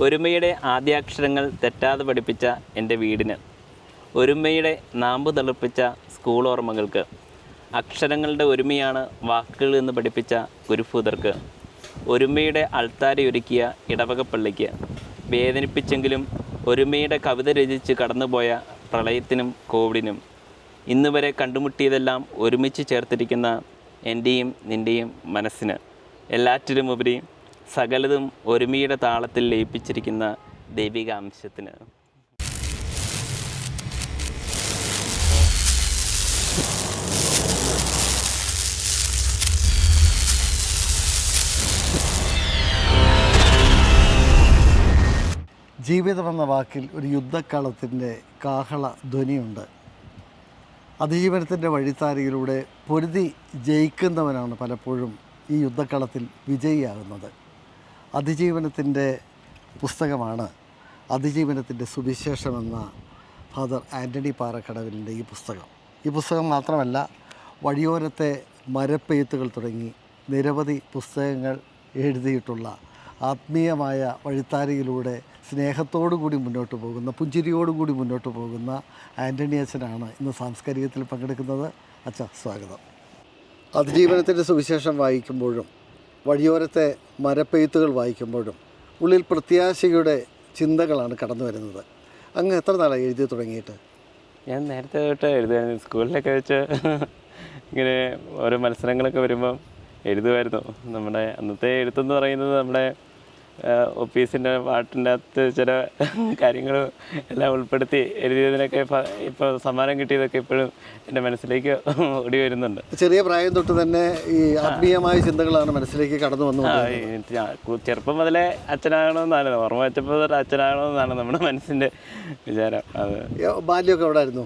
ഒരുമയുടെ ആദ്യാക്ഷരങ്ങൾ തെറ്റാതെ പഠിപ്പിച്ച എന്റെ വീടിന് ഒരുമയുടെ നാമ്പ് തളിർപ്പിച്ച സ്കൂൾ ഓർമ്മകൾക്ക് അക്ഷരങ്ങളുടെ ഒരുമയാണ് വാക്കുകൾ എന്ന് പഠിപ്പിച്ച ഗുരുഭൂതർക്ക് ഒരുമയുടെ അൾത്താരയൊരുക്കിയ ഇടവകപ്പള്ളിക്ക് വേദനിപ്പിച്ചെങ്കിലും ഒരുമയുടെ കവിത രചിച്ച് കടന്നുപോയ പ്രളയത്തിനും കോവിഡിനും ഇന്ന് വരെ കണ്ടുമുട്ടിയതെല്ലാം ഒരുമിച്ച് ചേർത്തിരിക്കുന്ന എന്റെയും നിന്റെയും മനസ്സിന് എല്ലാറ്റിലുമുപരി സകലതും ഒരുമിയുടെ താളത്തിൽ ലയിപ്പിച്ചിരിക്കുന്ന ദൈവിക അംശത്തിന് ജീവിതമെന്ന വാക്കിൽ ഒരു യുദ്ധക്കളത്തിന്റെ കാഹള ധ്വനിയുണ്ട്. അതിജീവനത്തിന്റെ വഴിത്താരയിലൂടെ പൊരുതി ജയിക്കുന്നവനാണ് പലപ്പോഴും ഈ യുദ്ധക്കളത്തിൽ വിജയിയാകുന്നത്. അതിജീവനത്തിന്റെ പുസ്തകമാണ് അതിജീവനത്തിന്റെ സുവിശേഷമെന്ന ഫാദർ ആന്റണി പാറക്കടവിലിന്റെ ഈ പുസ്തകം. ഈ പുസ്തകം മാത്രമല്ല വഴിയോരത്തെ മരപ്പെയ്ത്തുകൾ തുടങ്ങി നിരവധി പുസ്തകങ്ങൾ എഴുതിയിട്ടുള്ള ആത്മീയമായ വഴിത്താരയിലൂടെ സ്നേഹത്തോടു കൂടി മുന്നോട്ട് പോകുന്ന പുഞ്ചിരിയോടുകൂടി മുന്നോട്ട് പോകുന്ന ആന്റണി അച്ഛനാണ് ഇന്ന് സാംസ്കാരികത്തിൽ പങ്കെടുക്കുന്നത്. അച്ഛ സ്വാഗതം. അതിജീവനത്തിന്റെ സുവിശേഷം വായിക്കുമ്പോഴും വഴിയോരത്തെ മരപ്പെയ്ത്തുകൾ വായിക്കുമ്പോഴും ഉള്ളിൽ പ്രത്യാശയുടെ ചിന്തകളാണ് കടന്നു വരുന്നത്. അങ്ങ് എത്ര നാളായി എഴുതി തുടങ്ങിയിട്ട്? ഞാൻ നേരത്തെ തൊട്ട് എഴുതുമായിരുന്നു സ്കൂളിലൊക്കെ വെച്ച് ഇങ്ങനെ ഓരോ മത്സരങ്ങളൊക്കെ വരുമ്പം എഴുതുമായിരുന്നു നമ്മുടെ അന്നത്തെ എഴുത്തെന്ന് പറയുന്നത് നമ്മുടെ ഓഫീസിന്റെ പാട്ടിന്റെ അകത്ത് ചില കാര്യങ്ങൾ എല്ലാം ഉൾപ്പെടുത്തി എഴുതിയതിനൊക്കെ ഇപ്പോൾ സമ്മാനം കിട്ടിയതൊക്കെ ഇപ്പോഴും എന്റെ മനസ്സിലേക്ക് ഓടി വരുന്നുണ്ട്. ചെറിയ പ്രായം തൊട്ട് തന്നെ ഈ ആത്മീയമായ ചിന്തകളാണ് മനസ്സിലേക്ക് കടന്നു വന്നു ആ, ഈ ഞാൻ കു- ചെറുപ്പം മുതലേ അച്ഛനാകണമെന്നാണ് ഓർമ്മ വെച്ചപ്പോൾ തൊട്ട് അച്ഛനാകണമെന്നാണ് നമ്മുടെ മനസ്സിന്റെ വിചാരം അത്. ബാല്യമൊക്കെ എവിടെ ആയിരുന്നു?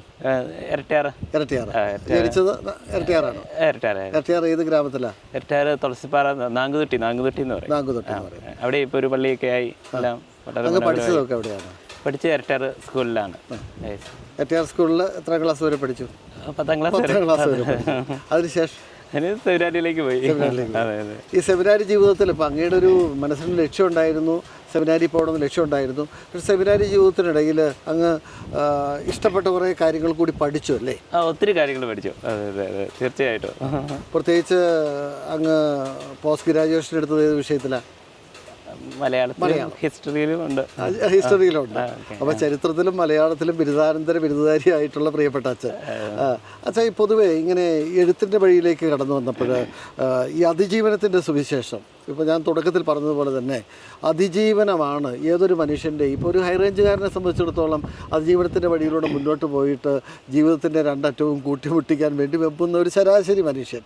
ഇരട്ടിയാറ്. ഇരട്ടിയാറ്. ആ, ജനിച്ചത് ഇരട്ടിയാറാണ്? ഇരട്ടിയാറ്. ഇരട്ടിയാറ് ഏത് ഗ്രാമത്തിലാണ് ഇരട്ടിയാറ് തുളസിപ്പാറ നാങ്കുതൊട്ടി നാങ്കുതൊട്ടി എന്ന് പറയും. നാങ്കുതൊട്ടി അവിടെ ഇപ്പോൾ ഒരു പള്ളിയൊക്കെ ആയി എല്ലാം വളരെ പഠിച്ചതൊക്കെ എവിടെയാണ്? പഠിച്ച എരട്ടാർ സ്കൂളിലാണ്. എരട്ടാർ സ്കൂളിൽ എത്ര ക്ലാസ് വരെ പഠിച്ചു? പത്താം ക്ലാസ് പത്താം ക്ലാസ് വരെ അതിനുശേഷം? സെമിനാരിയിലേക്ക് പോയി. ഈ സെമിനാരി ജീവിതത്തിൽ ഇപ്പം അങ്ങയുടെ ഒരു മനസ്സിന് ലക്ഷ്യം ഉണ്ടായിരുന്നു സെമിനാരി പോകണമെന്ന് ലക്ഷ്യം ഉണ്ടായിരുന്നു പക്ഷേ സെമിനാരി ജീവിതത്തിനിടയിൽ അങ്ങ് ഇഷ്ടപ്പെട്ട കുറേ കാര്യങ്ങൾ കൂടി പഠിച്ചു അല്ലേ? ആ ഒത്തിരി കാര്യങ്ങൾ പഠിച്ചു. അതെ അതെ അതെ. തീർച്ചയായിട്ടും. പ്രത്യേകിച്ച് അങ്ങ് പോസ്റ്റ് ഗ്രാജുവേഷൻ എടുത്തത് ഏത് വിഷയത്തിലാണ് മലയാളത്തിലും ഹിസ്റ്ററിയിലും ഉണ്ട്. ഹിസ്റ്ററിയിലുണ്ട്. അപ്പോൾ ചരിത്രത്തിലും മലയാളത്തിലും ബിരുദാനന്തര ബിരുദധാരിയായിട്ടുള്ള പ്രിയപ്പെട്ട അച്ഛൻ. അച്ഛാ ഈ പൊതുവേ ഇങ്ങനെ എഴുത്തിന്റെ വഴിയിലേക്ക് കടന്നു വന്നപ്പോൾ ഈ അതിജീവനത്തിന്റെ സുവിശേഷം ഇപ്പോൾ ഞാൻ തുടക്കത്തിൽ പറഞ്ഞതുപോലെ തന്നെ അതിജീവനമാണ് ഏതൊരു മനുഷ്യന്റെ ഇപ്പോൾ ഒരു ഹൈ റേഞ്ചുകാരനെ സംബന്ധിച്ചിടത്തോളം അതിജീവനത്തിന്റെ വഴിയിലൂടെ മുന്നോട്ട് പോയിട്ട് ജീവിതത്തിന്റെ രണ്ടറ്റവും കൂട്ടിമുട്ടിക്കാൻ വേണ്ടി വെമ്പുന്ന ഒരു ശരാശരി മനുഷ്യൻ.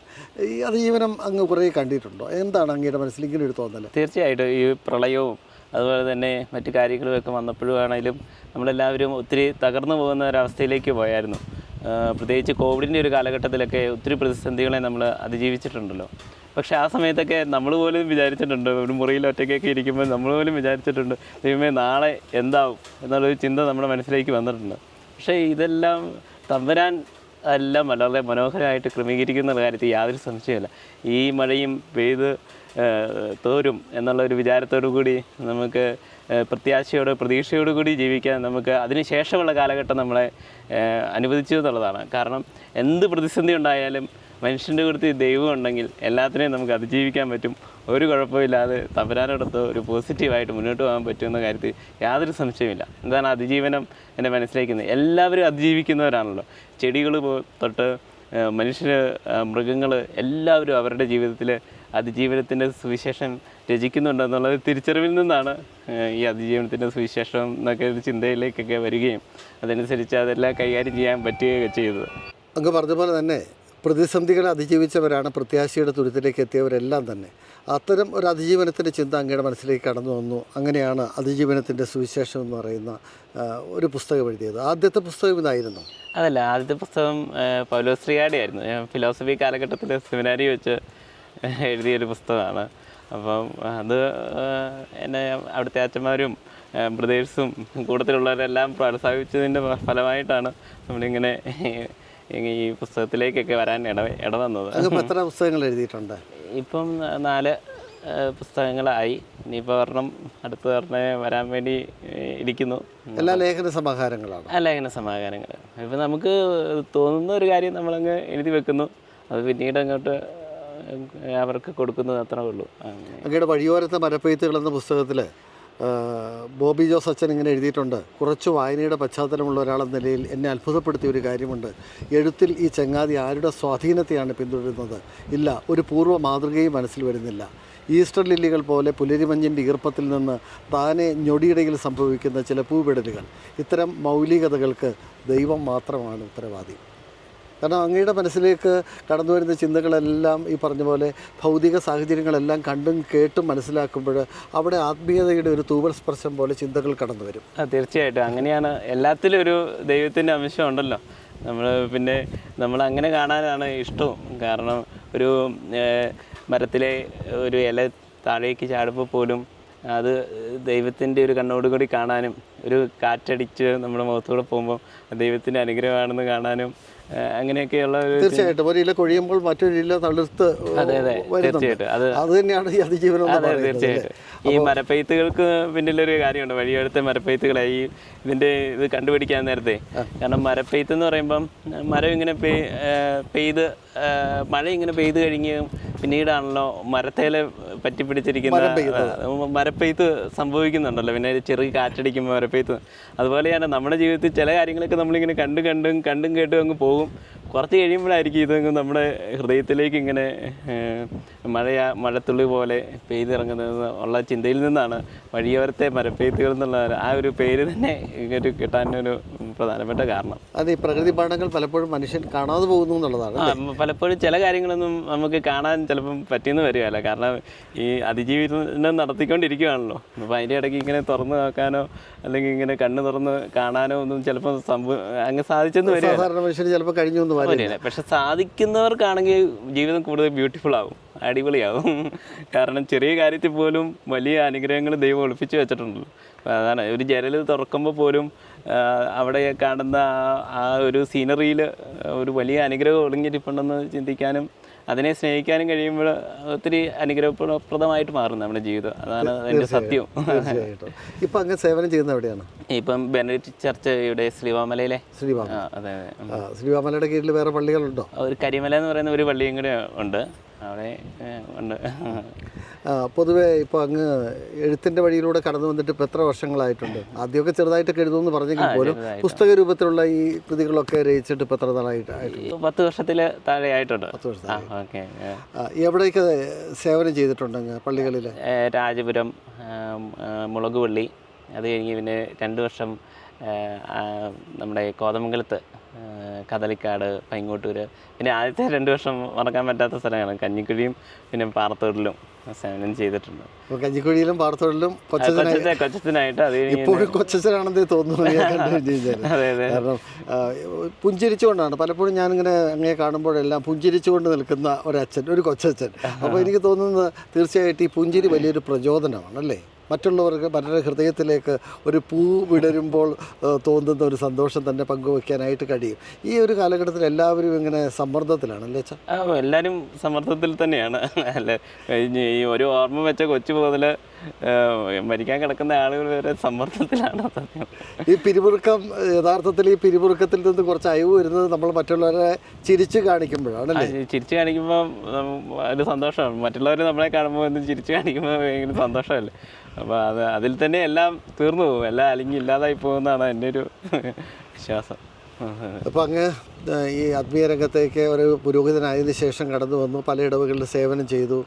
ഈ അതിജീവനം അങ്ങ് കുറേ കണ്ടിട്ടുണ്ടോ? എന്താണ് അങ്ങയുടെ മനസ്സിൽ ഇങ്ങനെ ഒരു തോന്നൽ തീർച്ചയായിട്ടും ഈ പ്രളയവും അതുപോലെ തന്നെ മറ്റു കാര്യങ്ങളുമൊക്കെ വന്നപ്പോഴുമാണെങ്കിലും നമ്മളെല്ലാവരും ഒത്തിരി തകർന്നു പോകുന്ന ഒരവസ്ഥയിലേക്ക് പോയായിരുന്നു. പ്രത്യേകിച്ച് കോവിഡിന്റെ ഒരു കാലഘട്ടത്തിലൊക്കെ ഒത്തിരി പ്രതിസന്ധികളെ നമ്മൾ അതിജീവിച്ചിട്ടുണ്ടല്ലോ. പക്ഷേ ആ സമയത്തൊക്കെ നമ്മൾ പോലും വിചാരിച്ചിട്ടുണ്ട് ഒരു മുറിയിൽ ഒറ്റയ്ക്കൊക്കെ ഇരിക്കുമ്പോൾ നമ്മൾ പോലും വിചാരിച്ചിട്ടുണ്ട് ദൈവമേ നാളെ എന്താവും എന്നുള്ളൊരു ചിന്ത നമ്മുടെ മനസ്സിലേക്ക് വന്നിട്ടുണ്ട്. പക്ഷേ ഇതെല്ലാം തമ്പരാൻ എല്ലാം വളരെ മനോഹരമായിട്ട് ക്രമീകരിക്കുന്ന കാര്യത്തിൽ യാതൊരു സംശയമില്ല ഈ മഴയും പെയ്ത് തോരും എന്നുള്ള ഒരു വിചാരത്തോടു കൂടി നമുക്ക് പ്രത്യാശയോട് പ്രതീക്ഷയോടു കൂടി ജീവിക്കാൻ നമുക്ക് അതിന് ശേഷമുള്ള കാലഘട്ടം നമ്മളെ അനുവദിച്ചു എന്നുള്ളതാണ്. കാരണം എന്ത് പ്രതിസന്ധി ഉണ്ടായാലും മനുഷ്യന്റെ കൂടുതൽ ദൈവം ഉണ്ടെങ്കിൽ എല്ലാത്തിനെയും നമുക്ക് അതിജീവിക്കാൻ പറ്റും. ഒരു കുഴപ്പമില്ലാതെ തപരാനോടൊത്ത് ഒരു പോസിറ്റീവായിട്ട് മുന്നോട്ട് പോകാൻ പറ്റുമെന്ന കാര്യത്തിൽ യാതൊരു സംശയമില്ല എന്താണ് അതിജീവനം എന്നെ മനസ്സിലാക്കുന്നത്? എല്ലാവരും അതിജീവിക്കുന്നവരാണല്ലോ. ചെടികൾ തൊട്ട് മനുഷ്യർ മൃഗങ്ങൾ എല്ലാവരും അവരുടെ ജീവിതത്തിൽ അതിജീവനത്തിന്റെ സുവിശേഷം രചിക്കുന്നുണ്ടെന്നുള്ളത് തിരിച്ചറിവിൽ നിന്നാണ് ഈ അതിജീവനത്തിന്റെ സുവിശേഷം എന്നൊക്കെ ഒരു ചിന്തയിലേക്കൊക്കെ വരികയും അതനുസരിച്ച് അതെല്ലാം കൈകാര്യം ചെയ്യാൻ പറ്റുകയൊക്കെ ചെയ്തത്. അങ്ങ് പറഞ്ഞ പോലെ തന്നെ പ്രതിസന്ധികളെ അതിജീവിച്ചവരാണ് പ്രത്യാശയുടെ തുരുത്തിലേക്ക് എത്തിയവരെല്ലാം തന്നെ. അത്തരം ഒരു അതിജീവനത്തിന്റെ ചിന്ത അങ്ങയുടെ മനസ്സിലേക്ക് കടന്നു വന്നു. അങ്ങനെയാണ് അതിജീവനത്തിന്റെ സുവിശേഷം എന്ന് പറയുന്ന ഒരു പുസ്തകം എഴുതിയത്. ആദ്യത്തെ പുസ്തകം ഇതായിരുന്നു. അതല്ല ആദ്യത്തെ പുസ്തകം പൗലോ പൗലോശ്രീയാടെ ആയിരുന്നു. ഞാൻ ഫിലോസഫി കാലഘട്ടത്തിൽ സെമിനാരി വെച്ച് എഴുതിയൊരു പുസ്തകമാണ്. അപ്പം അത് എന്നെ അവിടുത്തെ അച്ഛന്മാരും ബ്രദേഴ്സും കൂട്ടത്തിലുള്ളവരെല്ലാം പ്രോത്സാഹിപ്പിച്ചതിന്റെ ഫലമായിട്ടാണ് നമ്മളിങ്ങനെ ഈ പുസ്തകത്തിലേക്കൊക്കെ വരാൻ ഇട ഇട വന്നത്. എത്ര പുസ്തകങ്ങൾ എഴുതിയിട്ടുണ്ട്? ഇപ്പം നാല് പുസ്തകങ്ങളായി. ഇനിയിപ്പോൾ ഒരെണ്ണം അടുത്ത ഒരെണ്ണം വരാൻ വേണ്ടി ഇരിക്കുന്നു. എല്ലാ ലേഖന സമാഹാരങ്ങളാണ്? ആ ലേഖന സമാഹാരങ്ങൾ ഇപ്പം നമുക്ക് തോന്നുന്ന ഒരു കാര്യം നമ്മളങ്ങ് എഴുതി വെക്കുന്നു. അത് പിന്നീട് അങ്ങോട്ട് അവർക്ക് കൊടുക്കുന്നത് അത്രേ ഉള്ളൂ. അങ്ങയുടെ വഴിയോരത്തെ മരപ്പെയ്ത്തുകൾ എന്ന പുസ്തകത്തിൽ ബോബി ജോസ് അച്ഛൻ ഇങ്ങനെ എഴുതിയിട്ടുണ്ട്. കുറച്ച് വായനയുടെ പശ്ചാത്തലമുള്ള ഒരാളെന്ന നിലയിൽ എന്നെ അത്ഭുതപ്പെടുത്തിയ ഒരു കാര്യമുണ്ട്. എഴുത്തിൽ ഈ ചങ്ങാതി ആരുടെ സ്വാധീനത്തെയാണ് പിന്തുടരുന്നത്? ഇല്ല ഒരു പൂർവ മാതൃകയും മനസ്സിൽ വരുന്നില്ല. ഈസ്റ്റർ ലില്ലികൾ പോലെ പുലരിമഞ്ഞിന്റെ ഈർപ്പത്തിൽ നിന്ന് താനെ ഞൊടിയിടയിൽ സംഭവിക്കുന്ന ചില പൂവിടലുകൾ ഇത്തരം മൗലികതകൾക്ക് ദൈവം മാത്രമാണ് ഉത്തരവാദി. കാരണം അങ്ങയുടെ മനസ്സിലേക്ക് കടന്നു വരുന്ന ചിന്തകളെല്ലാം ഈ പറഞ്ഞ പോലെ ഭൗതിക സാഹചര്യങ്ങളെല്ലാം കണ്ടും കേട്ടും മനസ്സിലാക്കുമ്പോൾ അവിടെ ആത്മീയതയുടെ ഒരു തൂവൽ സ്പർശം പോലെ ചിന്തകൾ കടന്നു വരും. തീർച്ചയായിട്ടും. അങ്ങനെയാണ് എല്ലാത്തിലും ഒരു ദൈവത്തിന്റെ അംശം ഉണ്ടല്ലോ. നമ്മൾ പിന്നെ നമ്മൾ അങ്ങനെ കാണാനാണ് ഇഷ്ടവും. കാരണം ഒരു മരത്തിലെ ഒരു ഇല താഴേക്ക് ചാടുമ്പോൾ പോലും അത് ദൈവത്തിന്റെ ഒരു കണ്ണോടുകൂടി കാണാനും ഒരു കാറ്റടിച്ച് നമ്മുടെ മുഖത്തൂടെ പോകുമ്പോൾ ദൈവത്തിന്റെ അനുഗ്രഹമാണെന്ന് കാണാനും അങ്ങനെയൊക്കെയുള്ള തീർച്ചയായിട്ടും. ഒരു ഇല കൊഴിയുമ്പോൾ മറ്റൊരു ഇല തളിർത്ത് അതെ അതെ. തീർച്ചയായിട്ടും. അത് അത് തന്നെയാണ് ഈ അതിജീവനം അതെ തീർച്ചയായിട്ടും. ഈ മരപ്പെയ്ത്തുകൾക്ക് പിന്നിലൊരു കാര്യമുണ്ട്. വഴിയെടുത്ത ഈ ഇതിന്റെ ഇത് കണ്ടുപിടിക്കാൻ നേരത്തെ. കാരണം മരപ്പെയ്ത്ത് എന്ന് പറയുമ്പം മരം ഇങ്ങനെ പെയ് പെയ്ത് മഴ ഇങ്ങനെ പെയ്ത് കഴിഞ്ഞ് പിന്നീടാണല്ലോ മരത്തേലെ പറ്റി പിടിച്ചിരിക്കുന്ന മരപ്പെയ്ത്ത് സംഭവിക്കുന്നുണ്ടല്ലോ. പിന്നെ ചെറിയ കാറ്റടിക്കുമ്പോൾ മരപ്പെയ്ത്ത് അതുപോലെയാണ് നമ്മുടെ ജീവിതത്തിൽ ചില കാര്യങ്ങളൊക്കെ നമ്മളിങ്ങനെ കണ്ടും കണ്ടും കണ്ടും കേട്ടും അങ്ങ് പോകും. കുറച്ച് കഴിയുമ്പോഴായിരിക്കും ഇതങ്ങ് നമ്മുടെ ഹൃദയത്തിലേക്ക് ഇങ്ങനെ മഴയാ മഴത്തുള്ളി പോലെ പെയ്തിറങ്ങുന്നത് ഉള്ള ചിന്തയിൽ നിന്നാണ് വഴിയോരത്തെ മരപ്പെയ്ത്തുകൾ എന്നുള്ള ആ ഒരു പേര് തന്നെ ഇങ്ങനെ കിട്ടാനൊരു പ്രധാനപ്പെട്ട കാരണം. അത് ഈ പ്രകൃതി പാഠങ്ങൾ പലപ്പോഴും മനുഷ്യൻ കാണാതെ പോകുന്നു എന്നുള്ളതാണ് പലപ്പോഴും ചില കാര്യങ്ങളൊന്നും നമുക്ക് കാണാൻ ചിലപ്പം പറ്റിയെന്ന് വരികയല്ല. കാരണം ഈ അതിജീവിതം നടത്തിക്കൊണ്ടിരിക്കുകയാണല്ലോ അപ്പോൾ അതിന്റെ ഇടയ്ക്ക് ഇങ്ങനെ തുറന്ന് നോക്കാനോ അല്ലെങ്കിൽ ഇങ്ങനെ കണ്ണ് തുറന്ന് കാണാനോ ഒന്നും ചിലപ്പോൾ സംഭവം അങ്ങ് സാധിച്ചെന്ന് ചിലപ്പോൾ കഴിഞ്ഞു വരില്ല പക്ഷെ സാധിക്കുന്നവർക്കാണെങ്കിൽ ജീവിതം കൂടുതൽ ബ്യൂട്ടിഫുൾ ആവും അടിപൊളിയാവും. കാരണം ചെറിയ കാര്യത്തിൽ പോലും വലിയ അനുഗ്രഹങ്ങൾ ദൈവം ഒളിപ്പിച്ച് വെച്ചിട്ടുണ്ടല്ലോ. അതാണ് ഒരു ജനൽ തുറക്കുമ്പോൾ പോലും അവിടെ കാണുന്ന ആ- ഒരു സീനറിയിൽ ഒരു വലിയ അനുഗ്രഹം ഒളിഞ്ഞിരിപ്പുണ്ടെന്ന് ചിന്തിക്കാനും അതിനെ സ്നേഹിക്കാനും കഴിയുമ്പോൾ ഒത്തിരി അനുഗ്രഹപ്രദമായിട്ട് മാറും നമ്മുടെ ജീവിതം. അതാണ് അതിന്റെ സത്യം. ഇപ്പം അങ്ങനെ സേവനം ചെയ്യുന്ന എവിടെയാണ്? ഇപ്പം ബെനഡിറ്റ് ചർച്ച് ഇവിടെ ശ്രീവാമലയിലെ. ശ്രീവാമല. അതെ ശ്രീവാമലയുടെ കീഴിൽ വേറെ പള്ളികളുണ്ടോ? ഒരു കരിമല എന്ന് പറയുന്ന ഒരു പള്ളിയും കൂടെ ഉണ്ട്. അവിടെ ഉണ്ട്. പൊതുവേ ഇപ്പോൾ അങ്ങ് എഴുത്തിന്റെ വഴിയിലൂടെ കടന്നു വന്നിട്ട് ഇപ്പോൾ എത്ര വർഷങ്ങളായിട്ടുണ്ട്? ആദ്യമൊക്കെ ചെറുതായിട്ടൊക്കെ എഴുതുമെന്ന് പറഞ്ഞെങ്കിൽ പോലും. പുസ്തക രൂപത്തിലുള്ള ഈ കൃതികളൊക്കെ രചിച്ചിട്ട് ഇപ്പോൾ എത്ര നാളായിട്ട് പത്ത് വർഷത്തിൽ താഴെ ആയിട്ടുണ്ട് പത്ത് ഓക്കെ എവിടേക്ക് എവിടെയൊക്കെ സേവനം ചെയ്തിട്ടുണ്ട് അങ്ങ് പള്ളികളിൽ രാജപുരം മുളകുപള്ളി. അത് കഴിഞ്ഞ് പിന്നെ രണ്ട് വർഷം നമ്മുടെ കോതമംഗലത്ത് കദളിക്കാട് പൈങ്ങോട്ടൂർ പിന്നെ ആദ്യത്തെ രണ്ട് വർഷം മറക്കാൻ പറ്റാത്ത സ്ഥലങ്ങളാണ്. കഞ്ഞിക്കുഴിയും പിന്നെ പാറത്തോടിലും സേവനം ചെയ്തിട്ടുണ്ട്. കഞ്ഞിക്കുഴിയിലും പാറത്തോടിലും കൊച്ചത്തിനായിട്ട് അത് ഇപ്പോഴും കൊച്ചച്ഛനാണെന്ന് തോന്നുന്നു കാരണം പുഞ്ചിരിച്ചുകൊണ്ടാണ്. പലപ്പോഴും ഞാനിങ്ങനെ അങ്ങനെ കാണുമ്പോഴെല്ലാം പുഞ്ചിരിച്ചുകൊണ്ട് നിൽക്കുന്ന ഒരു അച്ഛൻ ഒരു കൊച്ചച്ഛൻ. അപ്പോൾ എനിക്ക് തോന്നുന്നത് തീർച്ചയായിട്ടും ഈ പുഞ്ചിരി വലിയൊരു പ്രചോദനമാണ് അല്ലേ? മറ്റുള്ളവർക്ക് പലരുടെ ഹൃദയത്തിലേക്ക് ഒരു പൂ വിടരുമ്പോൾ തോന്നുന്ന ഒരു സന്തോഷം തന്നെ പങ്കുവെക്കാനായിട്ട് കഴിയും. ഈ ഒരു കാലഘട്ടത്തിൽ എല്ലാവരും ഇങ്ങനെ സമ്മർദ്ദത്തിലാണ് അല്ലേ എല്ലാവരും സമ്മർദ്ദത്തിൽ തന്നെയാണ്. അല്ലേ? ഈ ഒരു ഓർമ്മ വെച്ച കൊച്ചു മുതൽ മരിക്കാൻ കിടക്കുന്ന ആളുകൾ വരെ സമ്മർദ്ദത്തിലാണ് സത്യം. ഈ പിരിമുറുക്കം യഥാർത്ഥത്തിൽ ഈ പിരിമുറുക്കത്തിൽ നിന്ന് കുറച്ച് അയവ് വരുന്നത് നമ്മൾ മറ്റുള്ളവരെ ചിരിച്ചു കാണിക്കുമ്പോഴാണ് ചിരിച്ചു കാണിക്കുമ്പോൾ ഒരു സന്തോഷമാണ്. മറ്റുള്ളവർ നമ്മളെ കാണുമ്പോൾ ഒന്ന് ചിരിച്ചു കാണിക്കുമ്പോൾ ഭയങ്കര സന്തോഷമല്ലേ? അപ്പോൾ അത് അതിൽ തന്നെ എല്ലാം തീർന്നു പോകും. എല്ലാം അല്ലെങ്കിൽ ഇല്ലാതായി പോകുന്നതാണ് എന്റെ ഒരു വിശ്വാസം. അപ്പോൾ അങ്ങ് ഈ ആത്മീയ രംഗത്തേക്ക് ഒരു പുരോഹിതനായതിനു ശേഷം കടന്നു വന്നു പല ഇടവകളിൽ സേവനം ചെയ്തു.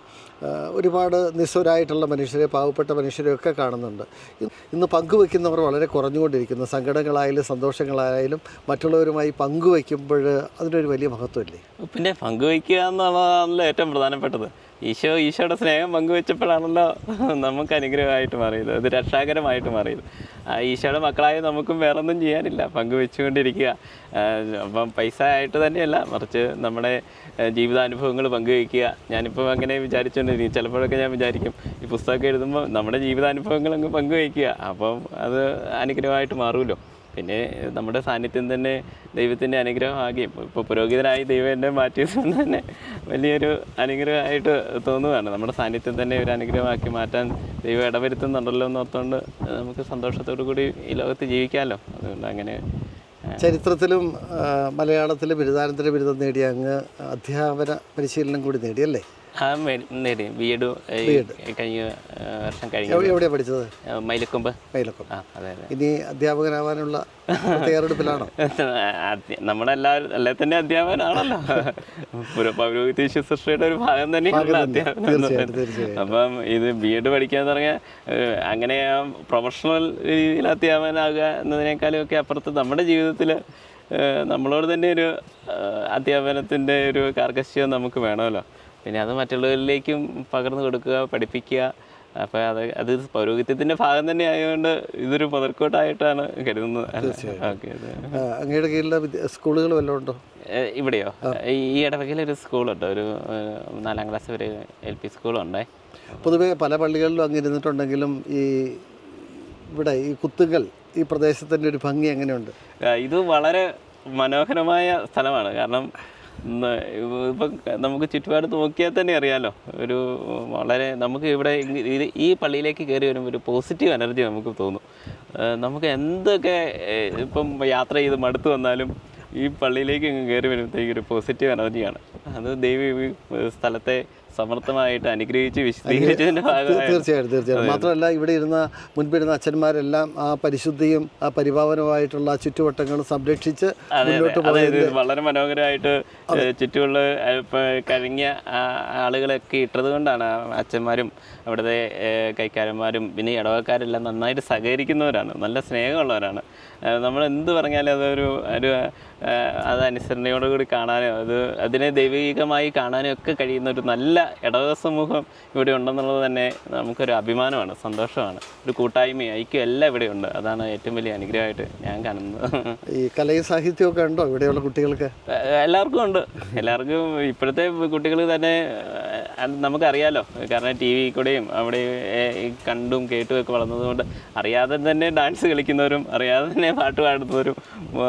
ഒരുപാട് നിസ്വരായിട്ടുള്ള മനുഷ്യരെ പാവപ്പെട്ട മനുഷ്യരെയൊക്കെ കാണുന്നുണ്ട്. ഇന്ന് പങ്കുവെക്കുന്നവർ വളരെ കുറഞ്ഞുകൊണ്ടിരിക്കുന്നു. സങ്കടങ്ങളായാലും സന്തോഷങ്ങളായാലും മറ്റുള്ളവരുമായി പങ്കുവെക്കുമ്പോൾ അതിനൊരു വലിയ മഹത്വമില്ലേ? പിന്നെ പങ്കുവയ്ക്കുക എന്നുള്ളതാണല്ലോ ഏറ്റവും പ്രധാനപ്പെട്ടത്. ഈശോ ഈശോയുടെ സ്നേഹം പങ്കുവെച്ചപ്പോഴാണല്ലോ നമുക്ക് അനുഗ്രഹമായിട്ട് മാറിയത്. അത് രക്ഷാകരമായിട്ട് മാറിയത്. ഈശോയുടെ മക്കളായ നമുക്കും വേറെ ഒന്നും ചെയ്യാനില്ല. പങ്കുവെച്ചുകൊണ്ടിരിക്കുക. അപ്പം പൈസ ആയിട്ട് തന്നെയല്ല മറിച്ച് നമ്മുടെ ജീവിതാനുഭവങ്ങൾ പങ്കുവയ്ക്കുക ഞാനിപ്പോൾ അങ്ങനെ വിചാരിച്ചുകൊണ്ടിരിക്കും ചിലപ്പോഴൊക്കെ ഞാൻ വിചാരിക്കും ഈ പുസ്തകമൊക്കെ എഴുതുമ്പോൾ നമ്മുടെ ജീവിതാനുഭവങ്ങൾ അങ്ങ് പങ്കുവയ്ക്കുക അപ്പം അത് അനുഗ്രഹമായിട്ട് മാറുമല്ലോ പിന്നെ നമ്മുടെ സാന്നിധ്യം തന്നെ ദൈവത്തിന്റെ അനുഗ്രഹമാകുകയും ഇപ്പോൾ പുരോഹിതനായി ദൈവം എന്നെ മാറ്റിയത് കൊണ്ട് തന്നെ വലിയൊരു അനുഗ്രഹമായിട്ട് തോന്നുകയാണ് നമ്മുടെ സാന്നിധ്യം തന്നെ ഒരു അനുഗ്രഹമാക്കി മാറ്റാൻ ദൈവം ഇടവരുത്തുന്നുണ്ടല്ലോ എന്ന് ഓർത്തുകൊണ്ട് നമുക്ക് സന്തോഷത്തോടു കൂടി ഈ ലോകത്ത് ജീവിക്കാമല്ലോ അതുകൊണ്ട് അങ്ങനെ ചരിത്രത്തിലും മലയാളത്തിലെ ബിരുദാനന്തര ബിരുദം നേടിയ അങ്ങ് അധ്യാപന പരിശീലനം കൂടി നേടിയല്ലേ? ആ നേടി ബി എഡ് കഴിഞ്ഞ വർഷം കഴിഞ്ഞു. എവിടെ- എവിടെയാ പഠിച്ചത്? മൈലക്കൊമ്പ് മൈലക്കൊമ്പ് ആ അതെ അതെ. ഇനി അധ്യാപകനാവാനുള്ള തയ്യാറെടുപ്പിലാണോ? നമ്മളെല്ലാവരും അല്ലെ തന്നെ അധ്യാപകനാണല്ലോ. പുര- പൗരോഹിത്യ ശുശ്രൂഷയുടെ ഒരു ഭാഗം തന്നെ അധ്യാപനം അപ്പം ഇത് ബി എഡ് പഠിക്കാന്ന് പറഞ്ഞാൽ അങ്ങനെ പ്രൊഫഷണൽ രീതിയിൽ അധ്യാപകനാകുക എന്നതിനേക്കാളും ഒക്കെ അപ്പുറത്ത് നമ്മുടെ ജീവിതത്തിൽ നമ്മളോട് തന്നെ ഒരു അധ്യാപനത്തിന്റെ ഒരു കാർക്കശ്യം നമുക്ക് വേണമല്ലോ. പിന്നെ അത് മറ്റുള്ളവരിലേക്കും പകർന്നു കൊടുക്കുക പഠിപ്പിക്കുക. അപ്പോൾ അത് അത് പൗരോഹിത്യത്തിന്റെ ഭാഗം തന്നെ ആയതുകൊണ്ട് ഇതൊരു മുതൽക്കോട്ടായിട്ടാണ് കരുതുന്നത്. ഓക്കെ അങ്ങയുടെ കീഴിലുള്ള സ്കൂളുകൾ വല്ലതും ഉണ്ടോ? ഇവിടെയോ? ഈ ഇടവകയിൽ ഒരു സ്കൂളുണ്ട്. ഒരു നാലാം ക്ലാസ് വരെ എൽ പി സ്കൂളുണ്ടേ. പൊതുവേ പല പള്ളികളിലും അങ്ങ് ഇരുന്നിട്ടുണ്ടെങ്കിലും ഈ ഇവിടെ ഈ കുത്തുകൾ ഈ പ്രദേശത്തിന്റെ ഒരു ഭംഗി എങ്ങനെയുണ്ട്? ഇത് വളരെ മനോഹരമായ സ്ഥലമാണ്. കാരണം ഇപ്പം നമുക്ക് ചുറ്റുപാട് നോക്കിയാൽ തന്നെ അറിയാലോ. ഒരു വളരെ നമുക്ക് ഇവിടെ ഈ പള്ളിയിലേക്ക് കയറി വരുമ്പോൾ ഒരു പോസിറ്റീവ് എനർജി നമുക്ക് തോന്നും. നമുക്ക് എന്തൊക്കെ ഇപ്പം യാത്ര ചെയ്ത് മടുത്ത് വന്നാലും ഈ പള്ളിയിലേക്ക് കയറി വരുമ്പോഴത്തേക്ക് ഒരു പോസിറ്റീവ് എനർജിയാണ് അത് ദൈവം സ്ഥലത്തെ സമർത്ഥമായിട്ട് അനുഗ്രഹിച്ച് വിശദീകരിച്ചതിന്റെ ഭാഗമായി തീർച്ചയായിട്ടും തീർച്ചയായിട്ടും. മാത്രമല്ല ഇവിടെ ഇരുന്ന മുൻപിരുന്ന അച്ഛന്മാരെല്ലാം ആ പരിശുദ്ധിയും ആ പരിഭാവനമായിട്ടുള്ള ആ ചുറ്റുവട്ടങ്ങളും സംരക്ഷിച്ച് മുന്നോട്ട് വളരെ മനോഹരമായിട്ട് ചുറ്റുമുള്ള കഴിഞ്ഞ ആളുകളൊക്കെ ഇട്ടത് കൊണ്ടാണ് അച്ഛന്മാരും അവിടുത്തെ കൈക്കാരന്മാരും പിന്നെ ഇടവക്കാരെല്ലാം നന്നായിട്ട് സഹകരിക്കുന്നവരാണ് നല്ല സ്നേഹമുള്ളവരാണ്. നമ്മൾ എന്ത് പറഞ്ഞാലും അതൊരു ഒരു അത് അനുസരണയോടുകൂടി കാണാനും അത് അതിനെ ദൈവികമായി കാണാനും ഒക്കെ കഴിയുന്ന ഒരു നല്ല ഇടവക സമൂഹം ഇവിടെ ഉണ്ടെന്നുള്ളത് തന്നെ നമുക്കൊരു അഭിമാനമാണ് സന്തോഷമാണ്. ഒരു കൂട്ടായ്മ ഐക്യം എല്ലാം ഇവിടെ ഉണ്ട്. അതാണ് ഏറ്റവും വലിയ അനുഗ്രഹമായിട്ട് ഞാൻ കാണുന്നത്. ഈ കലയും സാഹിത്യമൊക്കെ ഉണ്ടോ ഇവിടെയുള്ള കുട്ടികൾക്ക്? എല്ലാവർക്കും ഉണ്ട്. എല്ലാവർക്കും ഇപ്പോഴത്തെ കുട്ടികൾ തന്നെ നമുക്കറിയാലോ. കാരണം ടി വി കൂടെയും അവിടെ കണ്ടും കേട്ടും ഒക്കെ വളർന്നതുകൊണ്ട് അറിയാതെ തന്നെ ഡാൻസ് കളിക്കുന്നവരും അറിയാതെ തന്നെ പാട്ട് പാടുന്നവരും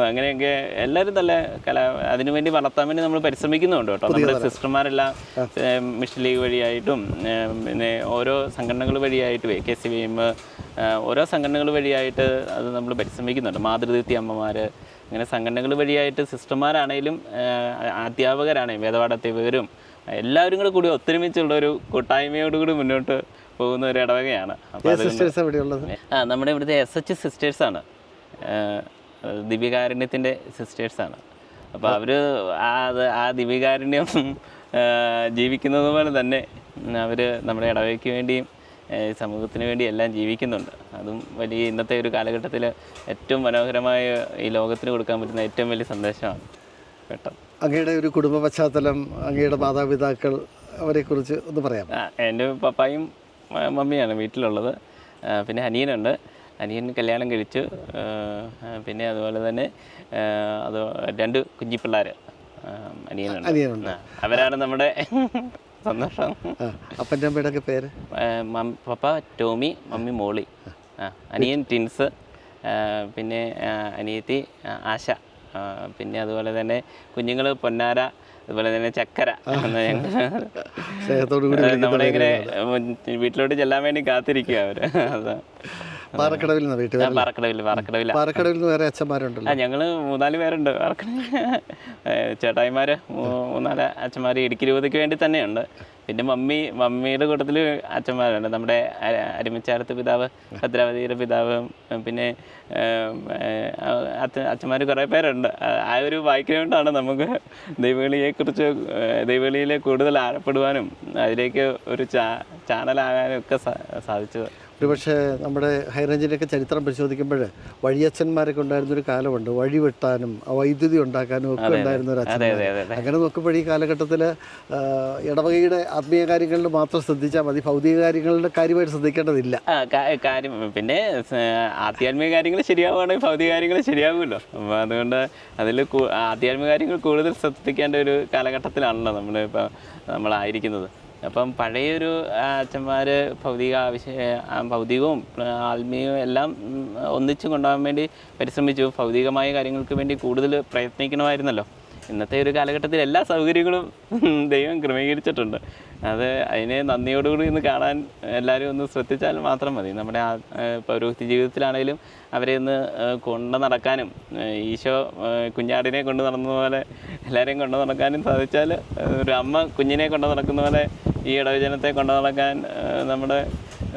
അങ്ങനെയൊക്കെ എല്ലാവരും നല്ല കല അതിനുവേണ്ടി വളർത്താൻ വേണ്ടി നമ്മൾ പരിശ്രമിക്കുന്നുണ്ട് കേട്ടോ. നമ്മുടെ സിസ്റ്റർമാരെല്ലാം മിഷൻ ലീഗ് വഴിയായിട്ടും പിന്നെ ഓരോ സംഘടനകൾ വഴിയായിട്ടും A K C V M ഓരോ സംഘടനകൾ വഴിയായിട്ട് അത് നമ്മൾ പരിശ്രമിക്കുന്നുണ്ട്. മാതൃദീപ്തി അമ്മമാർ അങ്ങനെ സംഘടനകൾ വഴിയായിട്ട് സിസ്റ്റർമാരാണേലും അധ്യാപകരാണേലും വേദപാഠ അധ്യാപകരും എല്ലാവരും കൂടെ കൂടി ഒത്തൊരുമിച്ചുള്ള ഒരു കൂട്ടായ്മയോടുകൂടി മുന്നോട്ട് പോകുന്ന ഒരു ഇടവകയാണ്. ആ നമ്മുടെ ഇവിടുത്തെ എസ് എച്ച് സിസ്റ്റേഴ്സാണ് ദിവ്യകാരുണ്യത്തിന്റെ സിസ്റ്റേഴ്സാണ് അപ്പോൾ അവർ ആ ആ ദിവ്യകാരുണ്യം ജീവിക്കുന്നത് പോലെ തന്നെ അവർ നമ്മുടെ ഇടവയ്ക്ക് വേണ്ടിയും സമൂഹത്തിന് വേണ്ടി എല്ലാം ജീവിക്കുന്നുണ്ട്. അതും വലിയ ഇന്നത്തെ ഒരു കാലഘട്ടത്തിൽ ഏറ്റവും മനോഹരമായ ഈ ലോകത്തിന് കൊടുക്കാൻ പറ്റുന്ന ഏറ്റവും വലിയ സന്ദേശമാണ്. പെട്ടെന്ന്. അങ്ങയുടെ ഒരു കുടുംബ പശ്ചാത്തലം അങ്ങയുടെ മാതാപിതാക്കൾ അവരെക്കുറിച്ച് ഒന്ന് പറയാം എന്റെ പപ്പായും മമ്മിയാണ് വീട്ടിലുള്ളത്. പിന്നെ അനിയനുണ്ട്. അനിയൻ കല്യാണം കഴിച്ചു. പിന്നെ അതുപോലെ തന്നെ അത് രണ്ട് കുഞ്ഞിപ്പിള്ളേർ അനിയനുണ്ട്. അവരാണ് നമ്മുടെ സന്തോഷം. അപ്പൻ അപ്പന്റെ അമ്മയുടെ പേര്? Papa Tommy mummy Molly. അനിയൻ ടിൻസ് പിന്നെ അനിയത്തി ആശ. പിന്നെ അതുപോലെ തന്നെ കുഞ്ഞുങ്ങൾ പൊന്നാര അതുപോലെ തന്നെ ചക്കര നമ്മളെ ഇങ്ങനെ വീട്ടിലോട്ട് ചെല്ലാൻ വേണ്ടി കാത്തിരിക്കുക അവർ. പാറക്കടവിൽ പാറക്കടവിൽ വേറെ അച്ഛന്മാരുണ്ടല്ലോ. ഞങ്ങൾ മൂന്നാൽ പേരുണ്ട്. ചേട്ടായിമാര് മൂന്നാൽ അച്ഛന്മാര് ഇടുക്കി രൂപതയ്ക്ക് വേണ്ടി തന്നെയുണ്ട്. പിന്നെ മമ്മി മമ്മിയുടെ കൂട്ടത്തിൽ അച്ഛന്മാരുണ്ട്. നമ്മുടെ അ- പിതാവ് ഭദ്രാവതിയുടെ പിതാവ് പിന്നെ അച്ഛന്മാർ കുറേ പേരുണ്ട്. ആ- ഒരു വായിക്കുന്നതുകൊണ്ടാണ് നമുക്ക് ദൈവവിളിയെക്കുറിച്ച് കുറിച്ച് ദൈവവിളിയിലെ കൂടുതൽ ആഴപ്പെടുവാനും അതിലേക്ക് ഒരു ചാ ചാനലാകാനും ഒക്കെ സാധിച്ചത്. ഒരുപക്ഷെ നമ്മുടെ ഹൈറേഞ്ചിന്റെയൊക്കെ ചരിത്രം പരിശോധിക്കുമ്പോൾ വഴിയച്ഛന്മാരൊക്കെ ഉണ്ടായിരുന്ന ഒരു കാലമുണ്ട്. വഴി വെട്ടാനും വൈദ്യുതി ഉണ്ടാക്കാനും ഒക്കെ ഉണ്ടായിരുന്ന ഒരു അച്ഛൻ അങ്ങനെ നോക്കുമ്പോൾ ഈ കാലഘട്ടത്തിൽ ഇടവകയുടെ ആത്മീയ കാര്യങ്ങളിൽ മാത്രം ശ്രദ്ധിച്ചാൽ മതി. ഭൗതിക കാര്യങ്ങളുടെ കാര്യമായിട്ട് ശ്രദ്ധിക്കേണ്ടതില്ല. കാര്യം പിന്നെ ആധ്യാത്മിക കാര്യങ്ങൾ ശരിയാവുകയാണെങ്കിൽ ഭൗതിക കാര്യങ്ങൾ ശരിയാവുമല്ലോ. അപ്പോൾ അതുകൊണ്ട് അതിൽ ആധ്യാത്മിക കാര്യങ്ങൾ കൂടുതൽ ശ്രദ്ധിക്കേണ്ട ഒരു കാലഘട്ടത്തിലാണല്ലോ നമ്മൾ ഇപ്പോൾ നമ്മളായിരിക്കുന്നത്. അപ്പം പഴയൊരു അച്ഛന്മാർ ഭൗതിക ആവശ്യ ഭൗതികവും ആത്മീയവും എല്ലാം ഒന്നിച്ചു കൊണ്ടുപോകാൻ വേണ്ടി പരിശ്രമിച്ചു. ഭൗതികമായ കാര്യങ്ങൾക്ക് വേണ്ടി കൂടുതൽ പ്രയത്നിക്കണമായിരുന്നല്ലോ. ഇന്നത്തെ ഒരു കാലഘട്ടത്തിൽ എല്ലാ സൗകര്യങ്ങളും ദൈവം ക്രമീകരിച്ചിട്ടുണ്ട്. അത് അതിനെ നന്ദിയോടുകൂടി ഇന്ന് കാണാൻ എല്ലാവരും ഒന്ന് ശ്രദ്ധിച്ചാൽ മാത്രം മതി. നമ്മുടെ പൗരോഹിത്യ ജീവിതത്തിലാണെങ്കിലും അവരെ ഒന്ന് കൊണ്ട് നടക്കാനും ഈശോ കുഞ്ഞാടിനെ കൊണ്ട് നടന്ന പോലെ എല്ലാവരെയും കൊണ്ടു നടക്കാനും സാധിച്ചാൽ ഒരു അമ്മ കുഞ്ഞിനെ കൊണ്ടു നടക്കുന്ന പോലെ ഈ ഇടവചനത്തെ കൊണ്ടു നടക്കാൻ നമ്മുടെ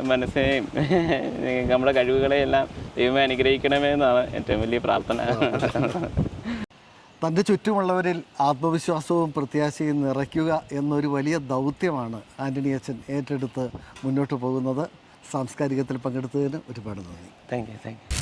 മനസ്സിനെയും നമ്മുടെ കഴിവുകളെയെല്ലാം ദൈവമേ അനുഗ്രഹിക്കണമേ എന്നാണ് ഏറ്റവും വലിയ പ്രാർത്ഥന. തന്റെ ചുറ്റുമുള്ളവരിൽ ആത്മവിശ്വാസവും പ്രത്യാശയും നിറയ്ക്കുക എന്നൊരു വലിയ ദൗത്യമാണ് ആന്റണി അച്ഛൻ ഏറ്റെടുത്ത് മുന്നോട്ട് പോകുന്നത്. സാംസ്കാരികത്തിൽ പങ്കെടുത്തതിന് ഒരുപാട് നന്ദി. Thank you thank you